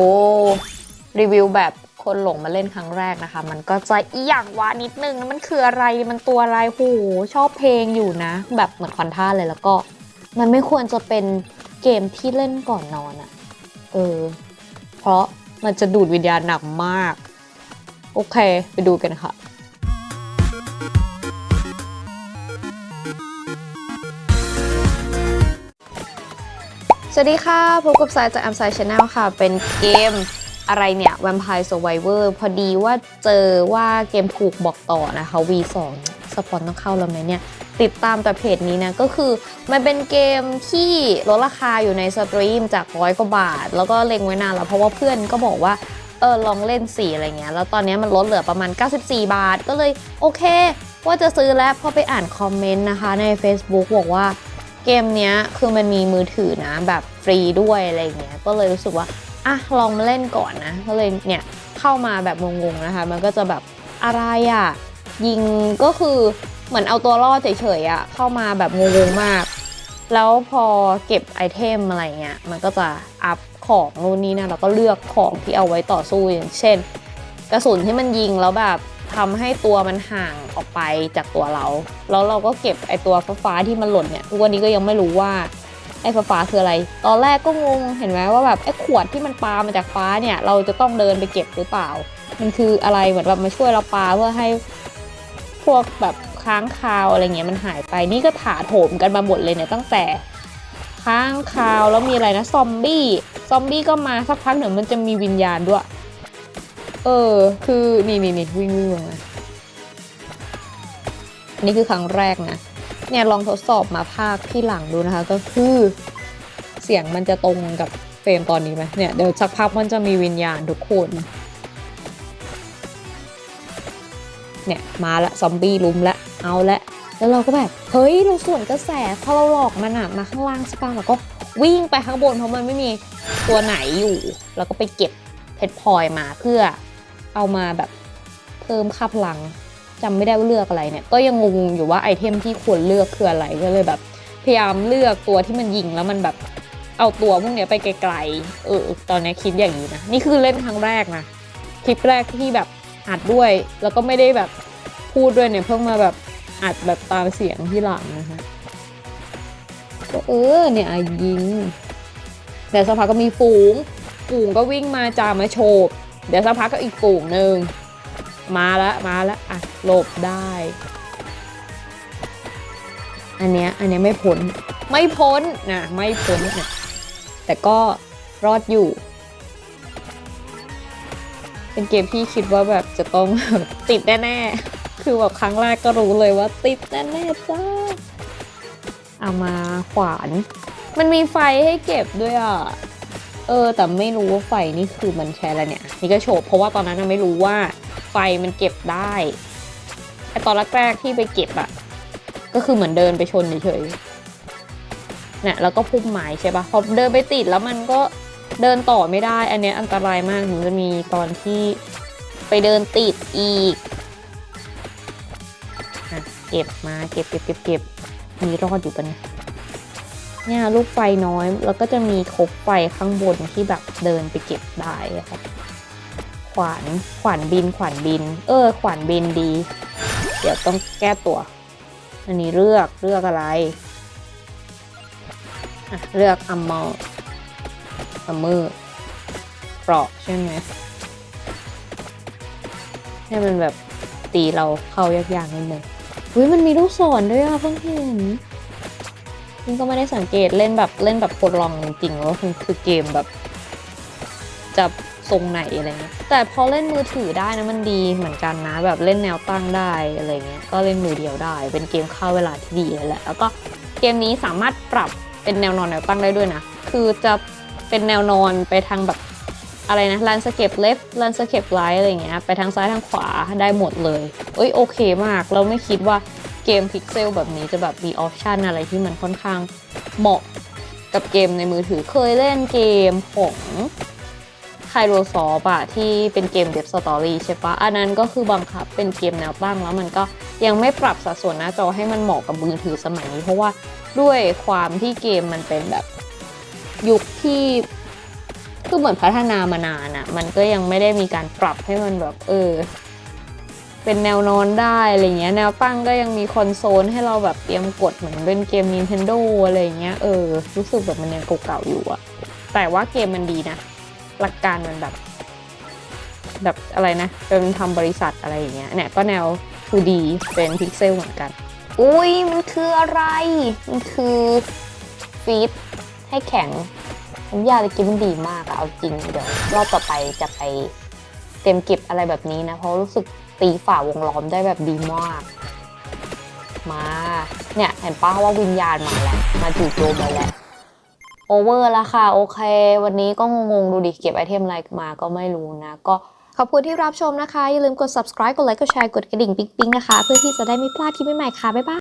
โอ้รีวิวแบบคนหลงมาเล่นครั้งแรกนะคะ มันก็จะอีหยังวานิดนึงมันคืออะไรมันตัวอะไรโหชอบเพลงอยู่นะ แบบเหมือนคอนท่าเลยแล้วก็ มันไม่ควรจะเป็นเกมที่เล่นก่อนนอนอะ เออ เพราะมันจะดูดวิญญาณหนักมาก โอเค ไปดูกันค่ะ วัสดีค่ะ พบกับสายจาก a m s i d e Channel ค่ะ เป็นเกมอะไรเนี่ย Vampire Survivor พอดีว่าเจอว่าเกมถูกบอกต่อนะคะ V2 สปอนต้องเข้าแล้วไหมเนี่ย ติดตามแต่เพจนี้นะ ก็คือมันเป็นเกมที่ลดราคาอยู่ในสตรีมจากร้อยกว่าบาท แล้วก็เล็งไว้นานแล้ว เพราะว่าเพื่อนก็บอกว่า เออ ลองเล่นสีอะไรเงี้ย แล้วตอนนี้มันลดเหลือประมาณ 94 บาท ก็เลยโอเค ว่าจะซื้อแล้วพอไปอ่านคอมเมนต์นะคะใน Facebook บอกว่า เกมเนี้ยคือมันมีมือถือนะแบบฟรีด้วยอะไรเงี้ย ก็เลยรู้สึกว่าอะลองมาเล่นก่อนนะ ก็เลยเนี่ยเข้ามาแบบงงๆนะคะ มันก็จะแบบอะไรอะ่ะยิงก็คือเหมือนเอาตัวรอดเฉยๆอะ่ะเข้ามาแบบงงๆมาก แล้วพอเก็บไอเทมอะไรเงี้ยมันก็จะอัพของนู่นนี่นะแล้วก็เลือกของที่เอาไว้ต่อสู้อย่างเช่น กระสุนที่มันยิงแล้วแบบ ทำให้ตัวมันห่างออกไปจากตัวเรา แล้วเราก็เก็บไอตัวฟ้าที่มันหล่นเนี่ยทุกวันนี้ก็ยังไม่รู้ว่าไอ้ฟ้าคืออะไร ตอนแรกก็งง เห็นไหมว่าแบบไอ้ขวดที่มันปามาจากฟ้าเนี่ย เราจะต้องเดินไปเก็บหรือเปล่า มันคืออะไรเหมือนแบบมาช่วยเราปาเพื่อให้พวกแบบค้างคาวอะไรเงี้ยมันหายไป นี่ก็ถาโถมกันมาหมดเลยเนี่ยตั้งแต่ค้างคาวแล้วมีอะไรนะซอมบี้ ซอมบี้ก็มาสักพักหนึ่งมันจะมีวิญญาณด้วย เออ คือนี่นี่นี่วิ่งวิ่งมาอันนี้คือครั้งแรกนะ เนี่ยลองทดสอบมาภาคที่หลังดูนะคะ ก็คือเสียงมันจะตรงกับเฟรมตอนนี้ไหมเนี่ยเดี๋ยวสักพักมันจะมีวิญญาณทุกคน เนี่ยมาละซอมบี้ลุมละเอาละแล้วเราก็แบบ เฮ้ย เราส่วนกระแสพอเราหลอกมันอะมาข้างล่างใช่ปะเราก็วิ่งไปข้างบนเพราะมันไม่มีตัวไหนอยู่ แล้วก็ไปเก็บเพชรพลอยมาเพื่อ เอามาแบบเพิ่มค่าพลังจำไม่ได้ว่าเลือกอะไรเนี่ย ก็ยังงงอยู่ว่าไอเทมที่ควรเลือกคืออะไรก็เลยแบบ พยายามเลือกตัวที่มันยิงแล้วมันแบบเอาตัวพวกเนี้ยไปไกลๆเออตอนนี้คิดอย่างนี้นะนี่คือเล่นครั้งแรกนะคลิปแรกที่แบบอัดด้วย แล้วก็ไม่ได้แบบพูดด้วยเนี่ยเพิ่งมาแบบอัดแบบตามเสียงที่หลังนะคะก็เออเนี่ยยิงแต่สักพักก็มีฝูงฝูงก็วิ่งมาจามาโฉบ เดี๋ยวสักพักก็อีกฝูงหนึ่งมาแล้วมาแล้วอะหลบได้ อันเนี้ยอันเนี้ยไม่พ้นไม่พ้นนะไม่พ้นนะแต่ก็รอดอยู่ เป็นเกมที่คิดว่าแบบจะต้อง ติดแน่ๆ คือแบบครั้งแรกก็รู้เลยว่า ติดแน่ๆจ้าเอามาขวาน มันมีไฟให้เก็บด้วยอะ เออ แต่ไม่รู้ว่าไฟนี่คือมันใช้อะไรเนี่ย นี่ก็โฉบเพราะว่าตอนนั้นไม่รู้ว่าไฟมันเก็บได้ไอตอนแรกๆที่ไปเก็บอะก็คือเหมือนเดินไปชนเฉยๆเนี่ยแล้วก็พุ่มไม้ใช่ปะพอเดินไปติดแล้วมันก็เดินต่อไม่ได้ อันนี้อันตรายมากหนูจะมีตอนที่ไปเดินติดอีกเก็บมาเก็บเก็บเก็บเก็บมีรอดอยู่ปะเนี่ย เนี่ยลูกไฟน้อย แล้วก็จะมีคบไฟข้างบนที่แบบเดินไปเก็บได้อะค่ะขวานขวานบินขวานบิน เออ ขวานบินดี เดี๋ยวต้องแก้ตัว อันนี้เลือกเลือกอะไรอะเลือกอัมมอลอัมเมอร์เกราะใช่ไหมให้มันแบบตีเราเข้ายากๆนิดนึงอุ้ยมันมีลูกศรด้วยอะเพิ่งเห็น นี่ก็ไม่ได้สังเกตเล่นแบบเล่นแบบกดลองจริงๆว่าคือคือเกมแบบ จะทรงไหนอะไรเงี้ยแต่พอเล่นมือถือได้นะมันดีเหมือนกันนะ แบบเล่นแนวตั้งได้อะไรเงี้ยก็เล่นมือเดียวได้ เป็นเกมเข้าเวลาที่ดีเลยแหละแล้วก็เกมนี้สามารถปรับเป็นแนวนอนแนวตั้งได้ด้วยนะ คือจะเป็นแนวนอนไปทางแบบอะไรนะ landscape left landscape right อะไรเงี้ยไปทางซ้ายทางขวาได้หมดเลยเอ้ยโอเคมาก เราไม่คิดว่า เกมพิกเซลแบบนี้จะแบบมีออปชันอะไรที่มันค่อนข้างเหมาะกับเกมในมือถือเคยเล่นเกมของไคโรซอฟอะที่เป็นเกมเดฟสตอรี่ใช่ปะอันนั้นก็คือบังคับเป็นเกมแนวตั้งแล้วมันก็ยังไม่ปรับสัดส่วนหน้าจอให้มันเหมาะกับมือถือสมัยนี้ เพราะว่าด้วยความที่เกมมันเป็นแบบยุคที่คือเหมือนพัฒนามานานอะมันก็ยังไม่ได้มีการปรับให้มันแบบเออ เป็นแนวนอนได้อะไรเงี้ยแนวตั้งก็ยังมีคอนโซลให้เราแบบเตรียมกดเหมือนเป็นเกม Nintendo อะไรเงี้ยเออรู้สึกแบบมันยังเก่าๆอยู่อะแต่ว่าเกมมันดีนะ หลักการมันแบบ แบบอะไรนะเป็นทำบริษัทอะไรอย่างเงี้ยเนี่ยก็แนว 2D เป็นพิกเซลเหมือนกัน อุ้ยมันคืออะไร มันคือฟีดให้แข็งน้ำยาตะกี้มันดีมากอะเอาจริง เดี๋ยวรอบต่อไปจะไปเต็มเก็บอะไรแบบนี้นะ เพราะรู้สึก ตีฝ่าวงล้อมได้แบบดีมาก มา เนี่ยเห็นป้าว่าวิญญาณมาแล้ว มาจู่โจมไปแล้วโอเวอร์แล้วค่ะ โอเค วันนี้ก็งงๆ ดูดิ เก็บไอเทมอะไรมาก็ไม่รู้นะ ก็ขอบคุณที่รับชมนะคะ อย่าลืมกด subscribe กดไลค์ กดแชร์ กดกระดิ่งปิ๊งๆนะคะ เพื่อที่จะได้ไม่พลาดคลิปใหม่ๆค่ะ บ๊ายบาย